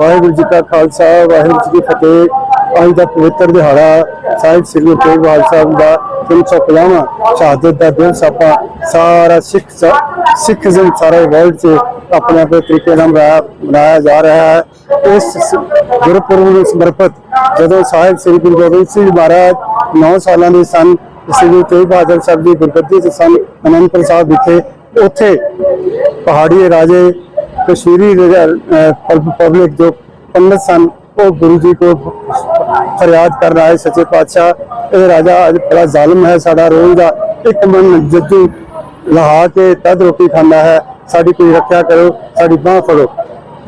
ਵਾਹਿਗੁਰੂ ਜੀ ਕਾ ਖਾਲਸਾ, ਵਾਹਿਗੁਰੂ ਜੀ ਕੀ ਫਤਿਹ। ਅੱਜ ਦਾ ਪਵਿੱਤਰ ਦਿਹਾੜਾ ਸਾਹਿਬ ਸ੍ਰੀ ਗੁਰੂ ਤੇਗ ਬਹਾਦਰ ਸਾਹਿਬ ਦਾ 350ਵਾਂ ਸ਼ਹਾਦਤ ਦਾ ਦਿਵਸ ਆਪਾਂ ਸਾਰਾ ਸਿੱਖ ਸ- ਸਿੱਖਜ਼ਮ ਸਾਰੇ ਵਰਲਡ 'ਚ ਆਪਣੇ ਆਪਣੇ ਤਰੀਕੇ ਨਾਲ ਮਨਾਇਆ ਮਨਾਇਆ ਜਾ ਰਿਹਾ ਹੈ। ਇਸ ਗੁਰਪੁਰਬ ਨੂੰ ਸਮਰਪਿਤ ਜਦੋਂ ਸਾਹਿਬ ਸ੍ਰੀ ਗੁਰੂ ਗੋਬਿੰਦ ਸਿੰਘ ਮਹਾਰਾਜ 9 ਸਾਲਾਂ ਦੇ ਸਨ, ਸ੍ਰੀ ਗੁਰੂ ਤੇਗ ਬਹਾਦਰ ਸਾਹਿਬ ਦੀ ਗੁਰਗੱਦੀ 'ਚ ਸਨ, ਅਨੰਦਪੁਰ ਸਾਹਿਬ ਵਿਖੇ, ਉੱਥੇ ਪਹਾੜੀ ਰਾਜੇ ਕਸ਼ਮੀਰੀ ਪਬਲਿਕ ਜੋ ਪੰਡਤ ਸਨ, ਉਹ ਗੁਰੂ ਜੀ ਕੋ ਫਰਿਆਦ ਕਰ ਰਹਾ ਹੈ ਸੱਚੇ ਪਾਤਸ਼ਾਹ। ਇਹ ਰਾਜਾ ਅੱਜ ਬੜਾ ਜ਼ਾਲਮ ਹੈ, ਸਾਡਾ ਰੋਜ਼ ਦਾ। ਇੱਕ ਮਨ ਜੱਦੂ ਲਹਾ ਕੇ ਤਦ ਰੋਟੀ ਖਾਂਦਾ ਹੈ। ਸਾਡੀ ਕੋਈ ਰੱਖਿਆ ਕਰੋ, ਸਾਡੀ ਬਾਹ ਫੜੋ।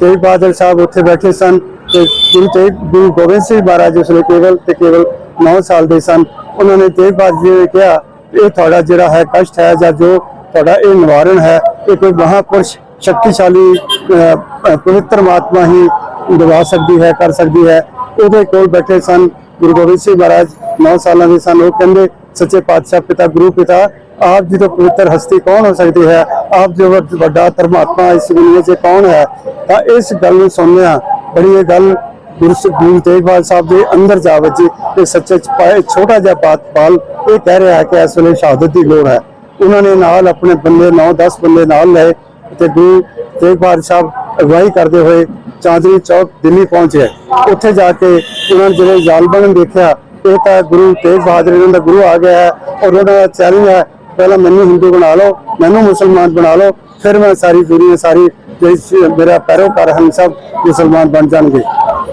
ਤੇਗ ਬਹਾਦਰ ਸਾਹਿਬ ਉੱਥੇ ਬੈਠੇ ਸਨ ਤੇ ਗੁਰੂ ਤੇਗ, ਗੁਰੂ ਗੋਬਿੰਦ ਸਿੰਘ ਮਹਾਰਾਜ ਉਸ ਵੇਲੇ ਕੇਵਲ ਤੇ ਕੇਵਲ 9 ਸਾਲ ਦੇ ਸਨ। ਉਹਨਾਂ ਨੇ ਤੇਗ ਬਹਾਦਰ ਜੀ ਨੇ ਕਿਹਾ, ਇਹ ਤੁਹਾਡਾ ਜਿਹੜਾ ਹੈ ਕਸ਼ਟ ਹੈ ਜਾਂ ਜੋ ਤੁਹਾਡਾ ਇਹ ਨਿਵਾਰਨ ਹੈ, ਇਹ ਕੋਈ ਮਹਾਪੁਰਸ਼ ਸ਼ਕਤੀਸ਼ਾਲੀ ਅਹ, ਪਵਿੱਤਰ ਮਾਤਮਾ ਹੀ ਦਵਾ ਸਕਦੀ ਹੈ ਕਰ ਸਕਦੀ ਹੈ। ਉਹਦੇ ਕੋਲ ਬੈਠੇ ਸਨ ਗੁਰੂ ਗੋਬਿੰਦ ਸਿੰਘ ਮਹਾਰਾਜ 9 ਸਾਲਾਂ ਦੇ ਸਨ। ਉਹ ਕਹਿੰਦੇ ਸੱਚੇ ਪਾਤਸ਼ਾਹ ਪਿਤਾ ਗੁਰੂ ਪਿਤਾ ਆਪ ਜੀ ਤੋਂ ਪਵਿੱਤਰ ਹਸਤੀ ਕੌਣ ਹੋ ਸਕਦੀ ਹੈ? ਆਪ ਜੋ ਵੱਡਾ ਧਰਮਾਤਮਾ ਇਸ ਦੁਨੀਆ 'ਚ ਕੌਣ ਹੈ? ਤਾਂ ਇਸ ਗੱਲ ਨੂੰ ਸੁਣਿਆ ਬੜੀ ਇਹ ਗੱਲ ਗੁਰੂ ਗੁਰੂ ਤੇਗ ਬਹਾਦਰ ਸਾਹਿਬ ਦੇ ਅੰਦਰ ਜਾ ਵੱਜੀ ਤੇ ਸੱਚੇ ਪਾਏ ਛੋਟਾ ਜਿਹਾ ਪਾਤਪਾਲ ਇਹ ਕਹਿ ਰਿਹਾ ਕਿ ਇਸ ਵੇਲੇ ਸ਼ਹਾਦਤ ਦੀ ਲੋੜ ਹੈ। ਉਹਨਾਂ ਨੇ ਨਾਲ ਆਪਣੇ ਬੰਦੇ 9-10 ਬੰਦੇ ਨਾਲ ਲਏ। ਤੇ ਗੁਰੂ ਤੇਗ ਬਹਾਦਰ ਸਾਹਿਬ ਅਗਵਾਈ ਕਰਦੇ ਹੋਏ ਚਾਂਦਨੀ ਚੌਕ ਦਿੱਲੀ ਪਹੁੰਚੇ ਉੱਥੇ ਜਾ ਕੇ ਉਹਨਾਂ ਨੇ ਜਦੋਂ ਜ਼ਾਲਮਾਂ ਦੇਖਿਆ, ਇਹ ਤਾਂ ਗੁਰੂ ਤੇਗ ਬਹਾਦਰ ਇਹਨਾਂ ਦਾ ਗੁਰੂ ਆ ਗਿਆ ਹੈ ਔਰ ਉਹਨਾਂ ਦਾ ਚੈਲੰਜ ਹੈ, ਪਹਿਲਾਂ ਮੈਨੂੰ ਹਿੰਦੂ ਬਣਾ ਲਓ, ਮੈਨੂੰ ਮੁਸਲਮਾਨ ਬਣਾ ਲਓ, ਫਿਰ ਮੈਂ ਸਾਰੀ ਦੁਨੀਆ, ਸਾਰੀ ਜਿਹੜੀ ਸ- ਮੇਰਾ ਪੈਰੋਕਾਰ ਹਨ ਸਭ ਮੁਸਲਮਾਨ ਬਣ ਜਾਣਗੇ।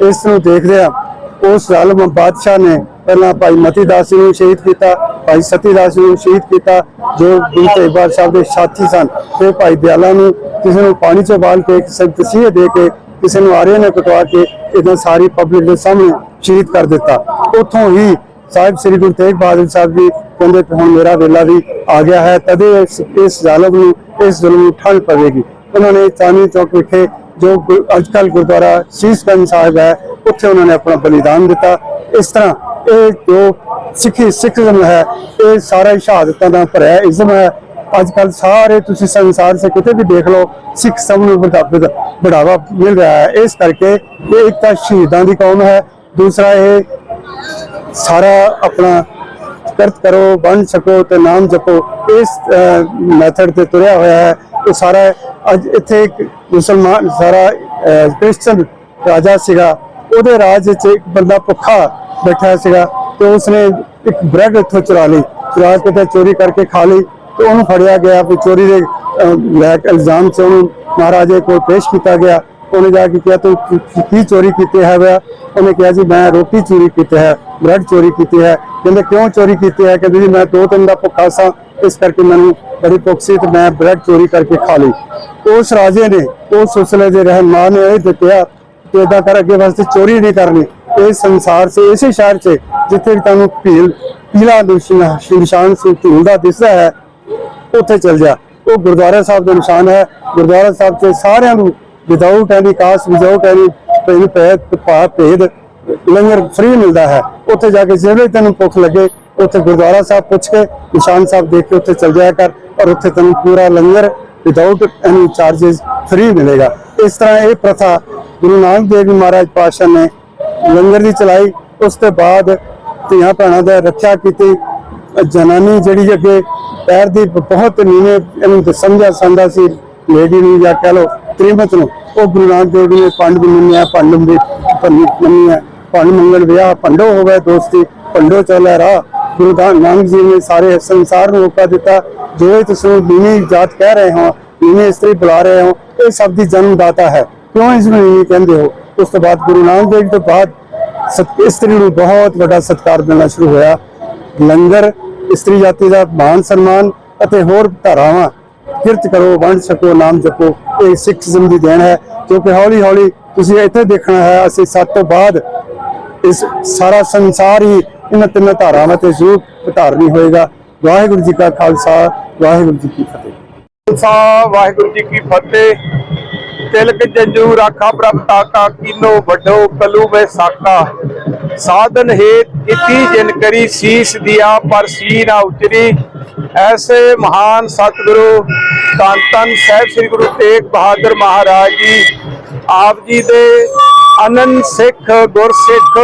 ਇਸ ਨੂੰ ਦੇਖਦੇ ਆ ਉਸ ਜ਼ਾਲਮ ਬਾਦਸ਼ਾਹ ਨੇ ਪਹਿਲਾਂ ਭਾਈ ਮਤੀ ਦਾਸ ਜੀ ਨੂੰ ਸ਼ਹੀਦ ਕੀਤਾ, ਭਾਈ ਸਤੀ ਦਾਸ ਜੀ ਨੂੰ ਸ਼ਹੀਦ ਕੀਤਾ, ਜੋ ਗੁਰੂ ਤੇਗ ਬਹਾਦਰ ਸਾਹਿਬ ਦੇ ਸਾਥੀ ਸਨ। ਤੇ ਭਾਈ ਦਿਆਲਾ ਨੂੰ ਕਿਸੇ ਨੂੰ ਪਾਣੀ ਚ ਬਾਲ ਕੇ, ਕਿਸੇ ਤਸੀਹੇ ਦੇ ਕੇ, ਕਿਸੇ ਨੂੰ ਆਰੇ ਨੇ ਕਟਵਾ ਕੇ ਇਦਾਂ ਸਾਰੀ ਪਬਲਿਕ ਦੇ ਸਾਹਮਣੇ ਸ਼ਹੀਦ ਕਰ ਦਿੱਤਾ। ਉੱਥੋਂ ਹੀ ਸਾਹਿਬ ਸ੍ਰੀ ਗੁਰੂ ਤੇਗ ਬਹਾਦਰ ਸਾਹਿਬ ਜੀ ਕਹਿੰਦੇ ਹੁਣ ਮੇਰਾ ਵੇਲਾ ਵੀ ਆ ਗਿਆ ਹੈ, ਤਦੇ ਇਸ ਇਸ ਜ਼ਾਲਮ ਨੂੰ, ਇਸ ਜ਼ੁਲਮ ਨੂੰ ਠੱਲ ਪਵੇਗੀ। ਉਹਨਾਂ ਨੇ ਚਾਂਦਨੀ ਚੌਕ ਵਿਖੇ ਜੋ ਅੱਜ ਕੱਲ ਗੁਰਦੁਆਰਾ ਸ਼ੀਸ਼ਗੰਜ ਸਾਹਿਬ ਹੈ, ਉੱਥੇ ਉਹਨਾਂ ਨੇ ਆਪਣਾ ਬਲੀਦਾਨ ਦਿੱਤਾ। ਇਸ ਤਰ੍ਹਾਂ ਇਹ ਜੋ ਸਿੱਖੀ ਸਿੱਖਜ਼ਮ ਹੈ, ਇਹ ਸਾਰਾ ਸ਼ਹਾਦਤਾਂ ਦਾ ਭਰਿਆ ਇਜ਼ਮ ਹੈ ਅੱਜ ਕੱਲ ਸਾਰੇ ਤੁਸੀਂ ਸੰਸਾਰ ਸੇ ਕਿਤੇ ਵੀ ਦੇਖ ਲਓ, ਸਿੱਖ ਸਭ ਨੂੰ ਵਧਾ- ਬੜਾਵਾ ਮਿਲ ਰਿਹਾ ਹੈ। ਇਸ ਕਰਕੇ ਇਹ ਇੱਕ ਤਾਂ ਸ਼ਹੀਦਾਂ ਦੀ ਕੌਮ ਹੈ, ਦੂਸਰਾ ਇਹ ਸਾਰਾ ਆਪਣਾ ਕਰਤ ਕਰੋ ਬਣ ਸਕੋ ਤੇ ਨਾਮ ਜਪੋ, ਇਸ ਮੈਥਡ ਤੇ ਤੁਰਿਆ ਹੋਇਆ ਹੈ। ਉਹ ਸਾਰਾ ਅੱਜ ਇੱਥੇ ਇੱਕ ਮੁਸਲਮਾਨ, ਸਾਰਾ ਕ੍ਰਿਸਚਨ ਰਾਜਾ ਸੀਗਾ। ਉਹਦੇ ਰਾਜ ਵਿੱਚ ਇੱਕ ਬੰਦਾ ਭੁੱਖਾ ਬੈਠਾ ਸੀਗਾ ਤੇ ਉਸਨੇ ਇੱਕ ਬ੍ਰੈਡ ਇੱਥੋਂ ਚੁਰਾ ਲਈ ਚੁਰਾ ਕੇ ਤੇ ਚੋਰੀ ਕਰਕੇ ਖਾ ਲਈ ਤੇ ਉਹਨੂੰ ਫੜਿਆ ਗਿਆ ਵੀ ਚੋਰੀ ਦੇ ਅਹ, ਲੈ ਕੇ ਇਲਜ਼ਾਮ 'ਚ ਉਹਨੂੰ। ਮਹਾਰਾਜੇ ਕੋਲ ਪੇਸ਼ ਕੀਤਾ ਗਿਆ। ਉਹਨੇ ਜਾ ਕੇ ਕਿਹਾ ਤੂੰ ਕੀ- ਚੋਰੀ ਕੀਤੀ ਹੈ ਵਾ? ਉਹਨੇ ਕਿਹਾ ਜੀ ਮੈਂ ਰੋਟੀ ਚੋਰੀ ਕੀਤੀ ਹੈ ਬ੍ਰੈਡ ਚੋਰੀ ਕੀਤੀ ਹੈ। ਕਹਿੰਦੇ ਕਿਉਂ ਚੋਰੀ ਕੀਤੀ ਹੈ? ਕਹਿੰਦੇ ਜੀ ਮੈਂ ਦੋ ਤਿੰਨ ਦਾ ਭੁੱਖਾ ਸਾਂ ਇਸ ਕਰਕੇ ਮੈਨੂੰ ਬੜੀ ਭੁੱਖ ਸੀ ਤੇ ਮੈਂ ਬ੍ਰੈਡ ਚੋਰੀ ਕਰਕੇ ਖਾ ਲਈ। ਉਸ ਰਾਜੇ ਨੇ ਉਸ ਉਸਲੇ ਦੇ ਰਹਿਮਾਨ ਨੇ ਇਹ ਦਿੱਤਿਆ ਕਿ ਏਦਾਂ ਕਰ ਅੱਗੇ ਵਾਸਤੇ ਚੋਰੀ ਨਹੀਂ ਕਰਨੀ। ਇਸ ਸੰਸਾਰ ਸੇ, ਇਸੇ ਸ਼ਹਿਰ 'ਚ, ਜਿੱਥੇ ਵੀ ਤੁਹਾਨੂੰ ਭੀਲ, ਪੀਲਾ ਨਿਸ਼ਾਨ ਨਿਸ਼ਾਨ ਧੂਲ ਦਾ ਦਿਸਦਾ ਹੈ, ਉੱਥੇ ਚਲ ਜਾ। ਉਹ ਗੁਰਦੁਆਰਾ ਸਾਹਿਬ ਦਾ ਨਿਸ਼ਾਨ ਹੈ। ਗੁਰਦੁਆਰਾ ਸਾਹਿਬ 'ਚ ਸਾਰਿਆਂ ਨੂੰ without any caste without any PAN ਪੈਦ ਪਾ ਭੇਦ, ਲੰਗਰ ਫ੍ਰੀ ਮਿਲਦਾ ਹੈ। ਉੱਥੇ ਜਾ ਕੇ ਜਿਹੜੇ ਤੈਨੂੰ ਭੁੱਖ ਲੱਗੇ, ਉੱਥੇ ਗੁਰਦੁਆਰਾ ਸਾਹਿਬ ਪੁੱਛ ਕੇ, ਨਿਸ਼ਾਨ ਸਾਹਿਬ ਦੇਖ ਕੇ ਉੱਥੇ ਚਲ ਜਾਇਆ ਕਰ, ਔਰ ਉੱਥੇ ਤੈਨੂੰ ਪੂਰਾ langar without any charges free ਮਿਲੇਗਾ। ਇਸ ਤਰ੍ਹਾਂ ਇਹ ਪ੍ਰਥਾ ਗੁਰੂ ਨਾਨਕ ਦੇਵ ਜੀ ਮਹਾਰਾਜ ਪਾਤਸ਼ਾਹ ਨੇ ਲੰਗਰ ਦੀ ਚਲਾਈ, ਉਸ ਤੋਂ ਬਾਅਦ ਧੀਆਂ ਭੈਣਾਂ ਦਾ ਰੱਖਿਆ ਕੀਤੀ। ਜਨਾਨੀ ਜਿਹੜੀ ਅੱਗੇ ਪੈਰ ਦੀ ਬਹੁਤ ਨੀਵੇਂ, ਇਹਨੂੰ ਤਾਂ ਸਮਝਿਆ ਸੰਦਾ ਸੀ ਲੇਡੀ ਨੂੰ ਜਾਂ ਕਹ ਲੋ ਤ੍ਰਿਮਤ ਨੂੰ, ਉਹ ਗੁਰੂ ਨਾਨਕ ਦੇਵ ਜੀ ਨੇ ਪੰਡ ਮੰਨਿਆ ਪੰਡ ਵੀ ਮੰਨਿਆ ਪੰਡ ਮੰਗਲ ਵਿਆਹ ਪੰਡੋ ਹੋਵੇ ਦੋਸਤੀ ਪੰਡੋ ਚੱਲੇ ਰਾਹ। ਗੁਰੂ ਨਾਨਕ ਜੀ ਨੇ ਸਾਰੇ ਸੰਸਾਰ ਨੂੰ ਮੌਕਾ ਦਿੱਤਾ, ਜੋ ਤੁਸੀਂ ਨੀਵੀਂ ਜਾਤ ਕਹਿ ਰਹੇ ਹੋ, ਨੀਵੀਂ ਇਸਤਰੀ ਬੁਲਾ ਰਹੇ ਹੋ, ਇਹ ਸਭ ਦੀ ਜਨਮਦਾਤਾ ਹੈ। ਕਿਉਂ ਇਸ ਨੂੰ ਨੀਵੀਂ ਕਹਿੰਦੇ ਹੋ? ਉਸ ਤੋਂ ਬਾਅਦ ਗੁਰੂ ਨਾਨਕ ਦੇਵ ਜੀ ਤੋਂ ਬਾਅਦ ਇਸਤਰੀ ਨੂੰ ਬਹੁਤ ਵੱਡਾ ਸਤਿਕਾਰ ਮਿਲਣਾ ਸ਼ੁਰੂ ਹੋਇਆ। ਲੰਗਰ, ਇਸਤਰੀ ਜਾਤੀ ਦਾ ਮਾਨ ਸਨਮਾਨ ਅਤੇ ਹੋਰ ਧਾਰਾਵਾਂ। ਕਿਰਤ ਕਰੋ, ਵੰਡ ਸਕੋ ਨਾਮ ਜਪੋ। ਇਹ ਸਿੱਖਜ਼ਮ ਦੀ ਦੇਣ ਹੈ, ਕਿਉਂਕਿ ਹੌਲੀ ਹੌਲੀ ਤੁਸੀਂ ਇੱਥੇ ਦੇਖਣਾ ਹੈ, ਅਸੀਂ ਸੱਤ ਤੋਂ ਬਾਅਦ ਇਸ ਸਾਰਾ ਸੰਸਾਰ ਹੀ ਇਹਨਾਂ ਤਿੰਨ ਧਾਰਾਵਾਂ ਤੇ ਜ਼ਰੂਰ ਧਾਰਨੀ ਹੋਏਗਾ। ਵਾਹਿਗੁਰੂ ਜੀ ਕਾ ਖਾਲਸਾ, ਵਾਹਿਗੁਰੂ ਜੀ ਕੀ ਫਤਿਹ। ਖਾਲਸਾ, ਵਾਹਿਗੁਰੂ ਜੀ ਕੀ ਫਤਿਹ। ਤਿਲਕ ਜੰਜੂ ਰਾਖਾ ਪ੍ਰਭ ਤਾਕਾ ਕੀਨੋ ਵੱਡੋ ਕਲੂ ਵੇ ਸਾਕਾ। ਸਾਧਨ ਹੇਤ ਕੀਤੀ ਜਿਨ ਕਰੀ ਸੀਸ ਦਿਆ, ਪਰ ਸੀ ਨਾ ਉਚਰੀ। ਐਸੇ ਮਹਾਨ ਸਤਿਗੁਰੂ ਧੰਨ ਧੰਨ ਸਾਹਿਬ ਸ੍ਰੀ ਗੁਰੂ ਤੇਗ ਬਹਾਦਰ ਮਹਾਰਾਜ ਜੀ, ਆਪ ਜੀ ਦੇ ਅਨੰਦ ਸਿੱਖ, ਗੁਰਸਿੱਖ,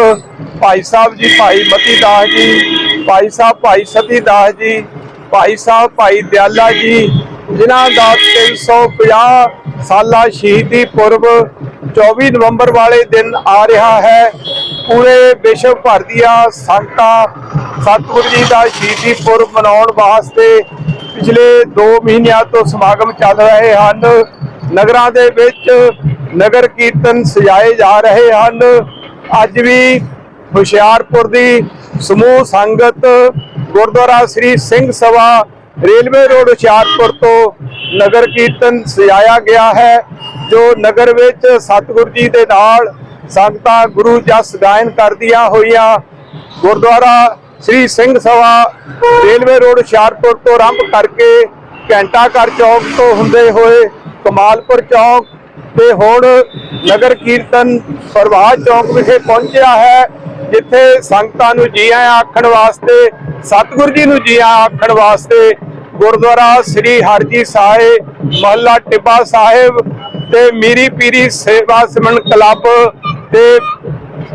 ਭਾਈ ਸਾਹਿਬ ਜੀ, ਭਾਈ ਮਤੀ ਦਾਸ ਜੀ, ਭਾਈ ਸਾਹਿਬ, ਭਾਈ ਸਤੀ ਦਾਸ ਜੀ, ਭਾਈ ਸਾਹਿਬ, ਭਾਈ ਦਿਆਲਾ ਜੀ, ਜਿਨ੍ਹਾਂ ਦਾ 350 ਸਾਲਾ ਸ਼ਹੀਦੀ ਪੁਰਬ 24 ਨਵੰਬਰ ਵਾਲੇ ਦਿਨ ਆ ਰਿਹਾ ਹੈ। ਪੂਰੇ ਵਿਸ਼ਵ ਭਰ ਦੀਆਂ ਸੰਗਤਾਂ ਸਤਿਗੁਰੂ ਜੀ ਦਾ ਸ਼ਹੀਦੀ ਪੁਰਬ ਮਨਾਉਣ ਵਾਸਤੇ ਪਿਛਲੇ 2 ਮਹੀਨਿਆਂ ਤੋਂ ਸਮਾਗਮ ਚੱਲ ਰਹੇ ਹਨ। ਨਗਰਾਂ ਦੇ ਵਿੱਚ ਨਗਰ ਕੀਰਤਨ ਸਜਾਏ ਜਾ ਰਹੇ ਹਨ। ਅੱਜ ਵੀ ਹੁਸ਼ਿਆਰਪੁਰ ਦੀ ਸਮੂਹ ਸੰਗਤ ਗੁਰਦੁਆਰਾ ਸ੍ਰੀ ਸਿੰਘ ਸਭਾ ਰੇਲਵੇ ਰੋਡ ਹੁਸ਼ਿਆਰਪੁਰ ਤੋਂ ਨਗਰ ਕੀਰਤਨ ਸਜਾਇਆ ਗਿਆ ਹੈ, ਜੋ ਨਗਰ ਵਿੱਚ ਸਤਿਗੁਰੂ ਜੀ ਦੇ ਨਾਲ ਸੰਗਤਾਂ ਗੁਰੂ ਜਸ ਗਾਇਨ ਕਰਦੀਆਂ ਹੋਈਆਂ। ਗੁਰਦੁਆਰਾ ਸ੍ਰੀ ਸਿੰਘ ਸਭਾ ਰੇਲਵੇ ਰੋਡ ਹੁਸ਼ਿਆਰਪੁਰ ਤੋਂ ਆਰੰਭ ਕਰਕੇ ਘੰਟਾ ਘਰ ਚੌਕ ਤੋਂ ਹੁੰਦੇ ਹੋਏ ਕਮਾਲਪੁਰ ਚੌਕ ਤੇ ਹੁਣ ਨਗਰ ਕੀਰਤਨ ਪ੍ਰਭਾਤ ਚੌਕ ਵਿਖੇ ਪਹੁੰਚਿਆ ਹੈ। ਜਿੱਥੇ ਸੰਗਤਾਂ ਨੂੰ ਜੀ ਆਇਆਂ ਆਖਣ ਵਾਸਤੇ, ਸਤਿਗੁਰੂ ਜੀ ਨੂੰ ਜੀ ਆਇਆਂ ਆਖਣ ਵਾਸਤੇ ਗੁਰਦੁਆਰਾ ਸ੍ਰੀ ਹਰਜੀ ਸਾਹਿਬ, ਮਹੱਲਾ ਟਿੱਬਾ ਸਾਹਿਬ ਤੇ ਮੀਰੀ ਪੀਰੀ ਸੇਵਾ ਸਿਮਰਨ ਕਲੱਬ ਤੇ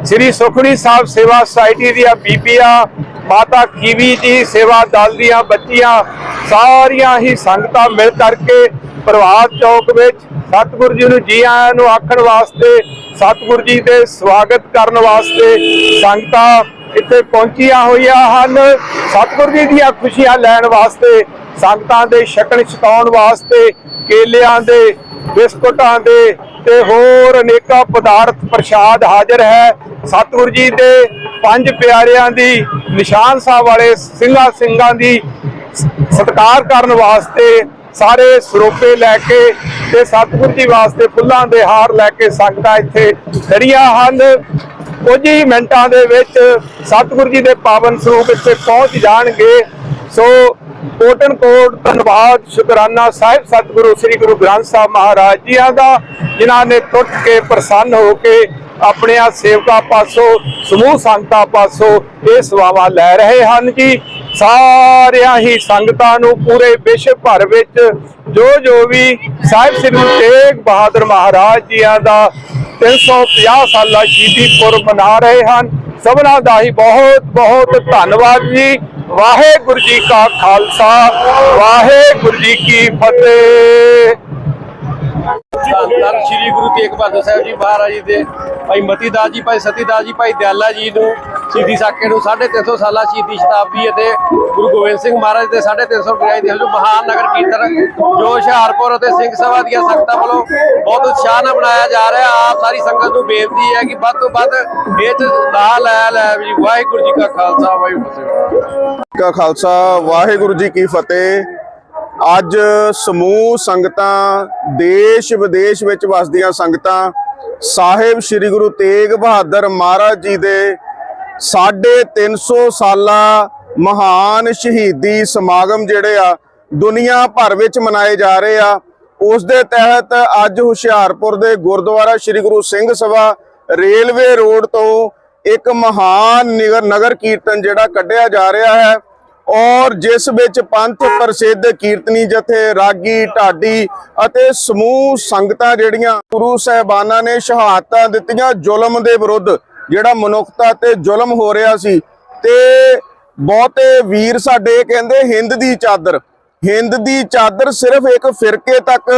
ਸ੍ਰੀ ਸੁਖਣੀ ਸਾਹਿਬ ਸੇਵਾ ਸੁਸਾਇਟੀ ਦੀਆਂ ਬੀਬੀਆਂ ਮਾਤਾ ਕੀਵੀ ਜੀ ਸੇਵਾ ਦਲ ਦੀਆਂ ਬੱਚੀਆਂ ਸਾਰੀਆਂ ਹੀ ਸੰਗਤਾਂ ਮਿਲ ਕਰਕੇ ਪ੍ਰਭਾਤ ਚੌਕ ਵਿੱਚ ਸਤਿਗੁਰੂ ਜੀ ਨੂੰ ਜੀ ਆਇਆਂ ਨੂੰ ਆਖਣ ਵਾਸਤੇ, ਸਤਿਗੁਰੂ ਜੀ ਦੇ ਸਵਾਗਤ ਕਰਨ ਵਾਸਤੇ ਸੰਗਤਾਂ ਇੱਥੇ ਪਹੁੰਚੀਆਂ ਹੋਈਆਂ ਹਨ। ਸਤਿਗੁਰੂ ਜੀ ਦੀਆਂ ਖੁਸ਼ੀਆਂ ਲੈਣ ਵਾਸਤੇ, ਸੰਗਤਾਂ ਦੇ ਛਕਣ ਛਕਾਉਣ ਵਾਸਤੇ, ਕੇਲਿਆਂ ਦੇ, ਬਿਸਕੁਟਾਂ ਦੇ ਤੇ ਹੋਰ ਅਨੇਕਾਂ ਪਦਾਰਥ ਪ੍ਰਸ਼ਾਦ ਹਾਜ਼ਰ ਹੈ। ਸਤਿਗੁਰੂ ਜੀ ਦੇ ਪੰਜ ਪਿਆਰਿਆਂ ਦੀ ਨਿਸ਼ਾਨ ਸਾਹਿਬ ਵਾਲੇ ਸਿੰਘਾਂ ਸਿੰਘਾਂ ਦੀ ਸ- ਸਤਿਕਾਰ ਕਰਨ ਵਾਸਤੇ ਸਾਰੇ ਸਰੋਪੇ ਲੈ ਕੇ ਤੇ ਸਤਿਗੁਰੂ ਜੀ ਵਾਸਤੇ ਫੁੱਲਾਂ ਦੇ ਹਾਰ ਲੈ ਕੇ ਸੰਗਤਾਂ ਇੱਥੇ ਖੜੀਆਂ ਹਨ। ਕੁਝ ਹੀ ਮਿੰਟਾਂ ਦੇ ਵਿੱਚ ਸਤਿਗੁਰੂ ਜੀ ਦੇ ਪਾਵਨ ਸਰੂਪ ਇੱਥੇ ਪਹੁੰਚ ਜਾਣਗੇ। ਸੋ ਕੋਟਨ ਕੋਟ ਧੰਨਵਾਦ, ਸ਼ੁਕਰਾਨਾ ਸਾਹਿਬ, ਸਤਿਗੁਰੂ ਸ੍ਰੀ ਗੁਰੂ ਗ੍ਰੰਥ ਸਾਹਿਬ ਮਹਾਰਾਜ ਜੀਆਂ ਦਾ, ਜਿਨ੍ਹਾਂ ਨੇ ਟੁੱਟ ਕੇ ਪ੍ਰਸੰਨ ਹੋ ਕੇ ਆਪਣਿਆਂ ਸੇਵਕਾਂ ਪਾਸੋਂ, ਸਮੂਹ ਸੰਗਤਾਂ ਪਾਸੋਂ ਇਹ ਸੇਵਾਵਾਂ ਲੈ ਰਹੇ ਹਨ ਜੀ। ਸਾਰਿਆਂ ਹੀ ਸੰਗਤਾਂ ਨੂੰ ਪੂਰੇ ਵਿਸ਼ਵ ਭਰ ਵਿੱਚ ਜੋ ਜੋ ਵੀ ਸਾਹਿਬ ਸ੍ਰੀ ਗੁਰੂ ਤੇਗ ਬਹਾਦਰ ਮਹਾਰਾਜ ਜੀਆਂ ਦਾ 350 ਸਾਲਾ ਸ਼ਹੀਦੀ ਪੁਰਬ ਮਨਾ ਰਹੇ ਹਨ। ਸਭਨਾਂ ਦਾ ਹੀ ਬਹੁਤ ਬਹੁਤ ਧੰਨਵਾਦ ਜੀ। ਵਾਹਿਗੁਰੂ ਜੀ ਕਾ ਖਾਲਸਾ, ਵਾਹਿਗੁਰੂ ਜੀ ਕੀ ਫਤਿਹ। ਧੰਨ ਸ਼੍ਰੀ ਗੁਰੂ ਤੇਗ ਬਹਾਦਰ ਸਾਹਿਬ ਜੀ ਮਹਾਰਾਜ ਜੀ ਦੇ, ਭਾਈ ਮਤੀ ਜੀ, ਭਾਈ ਸਤੀ ਜੀ, ਭਾਈ ਦਿਆਲਾ ਜੀ ਨੂੰ, ਸ਼ਹੀਦੀ ਸਾਕੇ ਨੂੰ 350 ਸਾਲਾ ਸ਼ਹੀਦੀ ਸ਼ਤਾਬਦੀ ਅਤੇ ਗੁਰੂ ਗੋਬਿੰਦ ਸਿੰਘ ਮਹਾਰਾਜ ਦੇ 350 ਡਰਾਈ ਦੇ ਜੋ ਮਹਾਨ ਨਗਰ ਕੀਰਤਨ, ਜੋ ਹੁਸ਼ਿਆਰਪੁਰ ਅਤੇ ਸਿੰਘ ਸਭਾ ਦੀਆਂ ਸੰਗਤਾਂ ਵੱਲੋਂ ਬਹੁਤ ਉਤਸ਼ਾਹ ਨਾਲ ਮਨਾਇਆ ਜਾ ਰਿਹਾ ਆਪ ਸਾਰੀ ਸੰਗਤ ਨੂੰ ਬੇਨਤੀ ਹੈ ਕਿ ਵੱਧ ਤੋਂ ਵੱਧ ਇਹ ਚ ਲਾ ਲੈ ਲੈ ਜੀ ਵਾਹਿਗੁਰੂ ਜੀ ਕਾ ਖਾਲਸਾ, ਵਾਹਿਗੁਰੂ ਜੀ ਫਤਿਹ। ਕਾ ਖਾਲਸਾ, ਵਾਹਿਗੁਰੂ ਜੀ ਕੀ ਫਤਿਹ। ਅੱਜ ਸਮੂਹ ਸੰਗਤਾਂ ਦੇਸ਼ ਵਿਦੇਸ਼ ਵਿੱਚ ਵਸਦੀਆਂ ਸੰਗਤਾਂ ਸਾਹਿਬ ਸ੍ਰੀ ਗੁਰੂ ਤੇਗ ਬਹਾਦਰ ਮਹਾਰਾਜ ਜੀ ਦੇ 350 ਸਾਲਾ ਮਹਾਨ ਸ਼ਹੀਦੀ ਸਮਾਗਮ ਜਿਹੜੇ ਆ, ਦੁਨੀਆ ਭਰ ਵਿੱਚ ਮਨਾਏ ਜਾ ਰਹੇ ਆ। ਉਸ ਦੇ ਤਹਿਤ ਅੱਜ ਹੁਸ਼ਿਆਰਪੁਰ ਦੇ ਗੁਰਦੁਆਰਾ ਸ੍ਰੀ ਗੁਰੂ ਸਿੰਘ ਸਭਾ ਰੇਲਵੇ ਰੋਡ ਤੋਂ ਇੱਕ ਮਹਾਨ ਨਿਗਰ ਨਗਰ ਕੀਰਤਨ ਜਿਹੜਾ ਕੱਢਿਆ ਜਾ ਰਿਹਾ ਹੈ। ਔਰ ਜਿਸ ਵਿੱਚ ਪੰਥ ਪ੍ਰਸਿੱਧ ਕੀਰਤਨੀ ਜਥੇ ਰਾਗੀ, ਢਾਡੀ ਅਤੇ ਸਮੂਹ ਸੰਗਤਾਂ ਜਿਹੜੀਆਂ ਗੁਰੂ ਸਾਹਿਬਾਨਾਂ ਨੇ ਸ਼ਹਾਦਤਾਂ ਦਿੱਤੀਆਂ ਜ਼ੁਲਮ ਦੇ ਵਿਰੁੱਧ, ਜਿਹੜਾ ਮਨੁੱਖਤਾ ਤੇ ਜ਼ੁਲਮ ਹੋ ਰਿਹਾ ਸੀ, ਤੇ ਬਹੁਤੇ ਵੀਰ ਸਾਡੇ ਕਹਿੰਦੇ ਹਿੰਦ ਦੀ ਚਾਦਰ, ਹਿੰਦ ਦੀ ਚਾਦਰ ਸਿਰਫ ਇੱਕ ਫਿਰਕੇ ਤੱਕ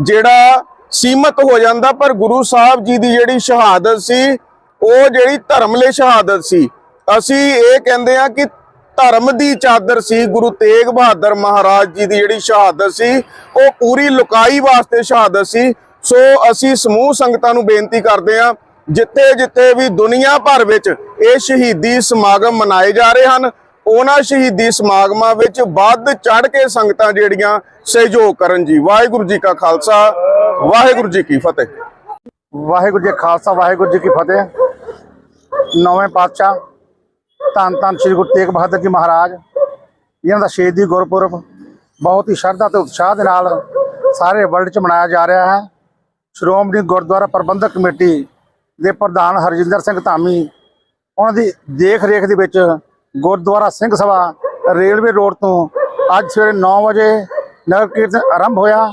ਜਿਹੜਾ ਸੀਮਤ ਹੋ ਜਾਂਦਾ, ਪਰ ਗੁਰੂ ਸਾਹਿਬ ਜੀ ਦੀ ਜਿਹੜੀ ਸ਼ਹਾਦਤ ਸੀ, ਉਹ ਜਿਹੜੀ ਧਰਮ ਲਈ ਸ਼ਹਾਦਤ ਸੀ, ਅਸੀਂ ਇਹ ਕਹਿੰਦੇ ਆ ਕਿ ਧਰਮ ਦੀ ਚਾਦਰ ਸੀ, ਗੁਰੂ ਤੇਗ ਬਹਾਦਰ ਮਹਾਰਾਜ ਜੀ ਦੀ ਜਿਹੜੀ ਸ਼ਹਾਦਤ ਸੀ, ਉਹ ਪੂਰੀ ਲੁਕਾਈ ਵਾਸਤੇ ਸ਼ਹਾਦਤ ਸੀ। ਸੋ ਅਸੀਂ ਸਮੂਹ ਸੰਗਤਾਂ ਨੂੰ ਬੇਨਤੀ ਕਰਦੇ ਹਾਂ, ਜਿੱਥੇ ਜਿੱਥੇ ਵੀ ਦੁਨੀਆ ਭਰ ਵਿੱਚ ਇਹ ਸ਼ਹੀਦੀ ਸਮਾਗਮ ਮਨਾਏ ਜਾ ਰਹੇ ਹਨ, ਉਹਨਾਂ ਸ਼ਹੀਦੀ ਸਮਾਗਮਾਂ ਵਿੱਚ ਵੱਧ ਚੜ ਕੇ ਸੰਗਤਾਂ ਜਿਹੜੀਆਂ, ਸਹਿਯੋਗ ਕਰਨ ਜੀ। ਵਾਹਿਗੁਰੂ ਜੀ ਕਾ ਖਾਲਸਾ, ਵਾਹਿਗੁਰੂ ਜੀ ਕੀ ਫਤਿਹ। ਵਾਹਿਗੁਰੂ ਜੀ ਖਾਲਸਾ, ਵਾਹਿਗੁਰੂ ਜੀ ਕੀ ਫਤਿਹ। ਨੌਵੇਂ ਪਾਤਸ਼ਾਹ। ਧੰਨ ਧੰਨ ਸ੍ਰੀ ਗੁਰੂ ਤੇਗ ਬਹਾਦਰ ਜੀ ਮਹਾਰਾਜ। ਇਹਨਾਂ ਦਾ ਸ਼ਹੀਦੀ ਗੁਰਪੁਰਬ ਬਹੁਤ ਹੀ ਸ਼ਰਧਾ ਤੇ ਉਤਸ਼ਾਹ ਦੇ ਨਾਲ ਸਾਰੇ ਵਰਲਡ 'ਚ ਮਨਾਇਆ ਜਾ ਰਿਹਾ ਹੈ। ਸ਼੍ਰੋਮਣੀ ਗੁਰਦੁਆਰਾ ਪ੍ਰਬੰਧਕ ਕਮੇਟੀ ਦੇ ਪ੍ਰਧਾਨ ਹਰਜਿੰਦਰ ਸਿੰਘ ਧਾਮੀ, ਉਹਨਾਂ ਦੀ ਦੇਖ ਰੇਖ ਦੇ ਵਿੱਚ ਗੁਰਦੁਆਰਾ ਸਿੰਘ ਸਭਾ ਰੇਲਵੇ ਰੋਡ ਤੋਂ ਅੱਜ ਸਵੇਰੇ 9 ਵਜੇ ਨਗਰ ਕੀਰਤਨ ਆਰੰਭ ਹੋਇਆ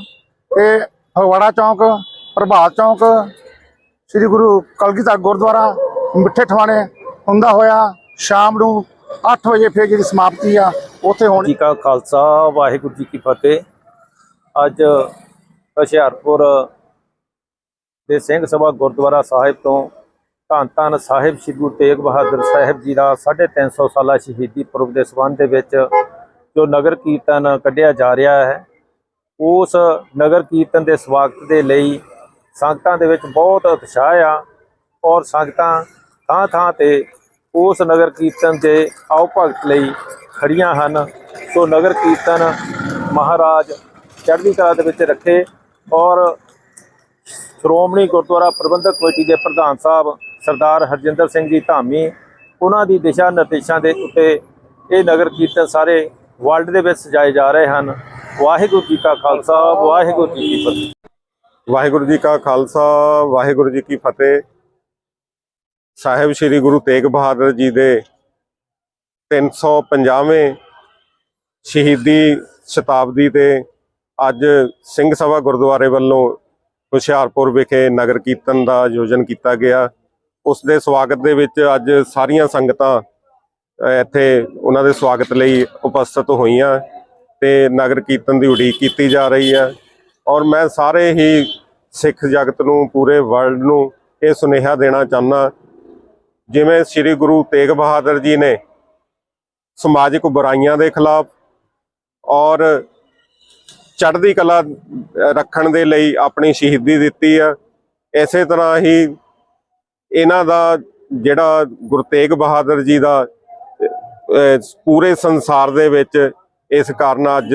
ਤੇ ਫਗਵਾੜਾ ਚੌਂਕ, ਪ੍ਰਭਾਤ ਚੌਂਕ, ਸ੍ਰੀ ਗੁਰੂ ਕਲਗੀਧਰ ਗੁਰਦੁਆਰਾ ਮਿੱਠੇ ਠਵਾਣੇ ਹੁੰਦਾ ਹੋਇਆ। ਸ਼ਾਮ ਨੂੰ 8 ਵਜੇ ਫਿਰ ਜਿਹੜੀ ਸਮਾਪਤੀ ਆ, ਉੱਥੇ ਹੋਣੀ ਜੀ ਕਾ ਖਾਲਸਾ, ਵਾਹਿਗੁਰੂ ਜੀ ਕੀ ਫਤਿਹ। ਅੱਜ ਹੁਸ਼ਿਆਰਪੁਰ ਦੇ ਸਿੰਘ ਸਭਾ ਗੁਰਦੁਆਰਾ ਸਾਹਿਬ ਤੋਂ ਧੰਨ ਧੰਨ ਸਾਹਿਬ ਸ੍ਰੀ ਗੁਰੂ ਤੇਗ ਬਹਾਦਰ ਸਾਹਿਬ ਜੀ ਦਾ 350 ਸਾਲਾ ਸ਼ਹੀਦੀ ਪੁਰਬ ਦੇ ਸਬੰਧ ਦੇ ਵਿੱਚ ਜੋ ਨਗਰ ਕੀਰਤਨ ਕੱਢਿਆ ਜਾ ਰਿਹਾ ਹੈ, ਉਸ ਨਗਰ ਕੀਰਤਨ ਦੇ ਸਵਾਗਤ ਦੇ ਲਈ ਸੰਗਤਾਂ ਦੇ ਵਿੱਚ ਬਹੁਤ ਉਤਸ਼ਾਹ ਆ ਔਰ ਸੰਗਤਾਂ ਥਾਂ ਥਾਂ ਤੇ ਉਸ ਨਗਰ ਕੀਰਤਨ ਦੇ ਆਓ ਭਗਤ ਲਈ ਖੜੀਆਂ ਹਨ। ਸੋ ਨਗਰ ਕੀਰਤਨ ਮਹਾਰਾਜ ਚੜ੍ਹਦੀ ਕਲਾ ਦੇ ਵਿੱਚ ਰੱਖੇ ਔਰ ਸ਼੍ਰੋਮਣੀ ਗੁਰਦੁਆਰਾ ਪ੍ਰਬੰਧਕ ਕਮੇਟੀ ਦੇ ਪ੍ਰਧਾਨ ਸਾਹਿਬ ਸਰਦਾਰ ਹਰਜਿੰਦਰ ਸਿੰਘ ਜੀ ਧਾਮੀ, ਉਹਨਾਂ ਦੀ ਦਿਸ਼ਾ ਨਿਰਦੇਸ਼ਾਂ ਦੇ ਉੱਤੇ ਇਹ ਨਗਰ ਕੀਰਤਨ ਸਾਰੇ ਵਰਲਡ ਦੇ ਵਿੱਚ ਸਜਾਏ ਜਾ ਰਹੇ ਹਨ। ਵਾਹਿਗੁਰੂ ਜੀ ਕਾ ਖਾਲਸਾ, ਵਾਹਿਗੁਰੂ ਜੀ ਕੀ ਫਤਿਹ। ਵਾਹਿਗੁਰੂ ਜੀ ਕਾ ਖਾਲਸਾ, ਵਾਹਿਗੁਰੂ ਜੀ ਕੀ ਫਤਿਹ। ਸਾਹਿਬ ਸ੍ਰੀ ਗੁਰੂ ਤੇਗ ਬਹਾਦਰ ਜੀ ਦੇ 350ਵੇਂ ਸ਼ਹੀਦੀ ਸ਼ਤਾਬਦੀ ਤੇ ਅੱਜ ਸਿੰਘ ਸਭਾ ਗੁਰਦੁਆਰੇ ਵੱਲੋਂ ਹੁਸ਼ਿਆਰਪੁਰ ਵਿਖੇ ਨਗਰ ਕੀਰਤਨ ਦਾ ਆਯੋਜਨ ਕੀਤਾ ਗਿਆ। ਉਸ ਦੇ ਸਵਾਗਤ ਦੇ ਵਿੱਚ ਅੱਜ ਸਾਰੀਆਂ ਸੰਗਤਾਂ ਇੱਥੇ ਉਹਨਾਂ ਦੇ ਸਵਾਗਤ ਲਈ ਉਪਸਥਿਤ ਹੋਈਆਂ ਤੇ ਨਗਰ ਕੀਰਤਨ ਦੀ ਉਡੀਕ ਕੀਤੀ ਜਾ ਰਹੀ ਹੈ ਔਰ ਮੈਂ ਸਾਰੇ ਹੀ ਸਿੱਖ ਜਗਤ ਨੂੰ, ਪੂਰੇ ਵਰਲਡ ਨੂੰ ਇਹ ਸੁਨੇਹਾ ਦੇਣਾ ਚਾਹੁੰਦਾ ਜਿਵੇਂ ਸ੍ਰੀ ਗੁਰੂ ਤੇਗ ਬਹਾਦਰ ਜੀ ਨੇ ਸਮਾਜਿਕ ਬੁਰਾਈਆਂ ਦੇ ਖਿਲਾਫ ਔਰ ਚੜ੍ਹਦੀ ਕਲਾ ਰੱਖਣ ਦੇ ਲਈ ਆਪਣੀ ਸ਼ਹੀਦੀ ਦਿੱਤੀ ਆ, ਇਸੇ ਤਰ੍ਹਾਂ ਹੀ ਇਹਨਾਂ ਦਾ ਜਿਹੜਾ ਗੁਰੂ ਤੇਗ ਬਹਾਦਰ ਜੀ ਦਾ ਪੂਰੇ ਸੰਸਾਰ ਦੇ ਵਿੱਚ ਇਸ ਕਾਰਨ ਅੱਜ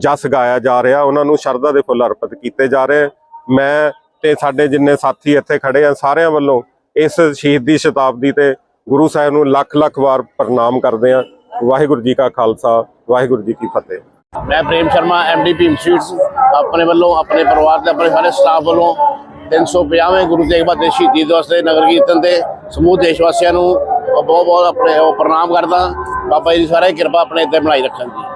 ਜਸ ਗਾਇਆ ਜਾ ਰਿਹਾ, ਉਹਨਾਂ ਨੂੰ ਸ਼ਰਧਾ ਦੇ ਫੁੱਲ ਅਰਪਿਤ ਕੀਤੇ ਜਾ ਰਹੇ ਮੈਂ ਤੇ ਸਾਡੇ ਜਿੰਨੇ ਸਾਥੀ ਇੱਥੇ ਖੜੇ ਆ, ਸਾਰਿਆਂ ਵੱਲੋਂ ਇਸ ਸ਼ਹੀਦੀ ਸ਼ਤਾਬਦੀ ਤੇ ਗੁਰੂ ਸਾਹਿਬ ਨੂੰ ਲੱਖ ਲੱਖ ਵਾਰ ਪ੍ਰਣਾਮ ਕਰਦੇ ਆ ਵਾਹਿਗੁਰੂ ਜੀ ਕਾ ਖਾਲਸਾ, ਵਾਹਿਗੁਰੂ ਜੀ ਕੀ ਫਤਿਹ। ਮੈਂ ਪ੍ਰੇਮ ਸ਼ਰਮਾ ਐਮਡੀ ਭੀਮ ਸਵੀਟਸ ਆਪਣੇ ਵੱਲੋਂ, ਆਪਣੇ ਪਰਿਵਾਰ ਤੇ ਆਪਣੇ ਸਾਰੇ ਸਟਾਫ ਵੱਲੋਂ 350ਵੇਂ ਗੁਰੂ ਤੇਗ ਬਹਾਦਰ ਸ਼ਹੀਦੀ ਦਿਵਸ ਦੇ ਨਗਰ ਕੀਰਤਨ ਦੇ ਸਮੂਹ ਦੇਸ਼ ਵਾਸੀਆਂ ਨੂੰ ਬਹੁਤ ਬਹੁਤ ਆਪਣੇ ਪ੍ਰਣਾਮ ਕਰਦਾ ਬਾਬਾ ਜੀ ਦੀ ਸਾਰੇ ਕਿਰਪਾ ਆਪਣੇ ਇੱਥੇ ਬਣਾਈ ਰੱਖਣ ਜੀ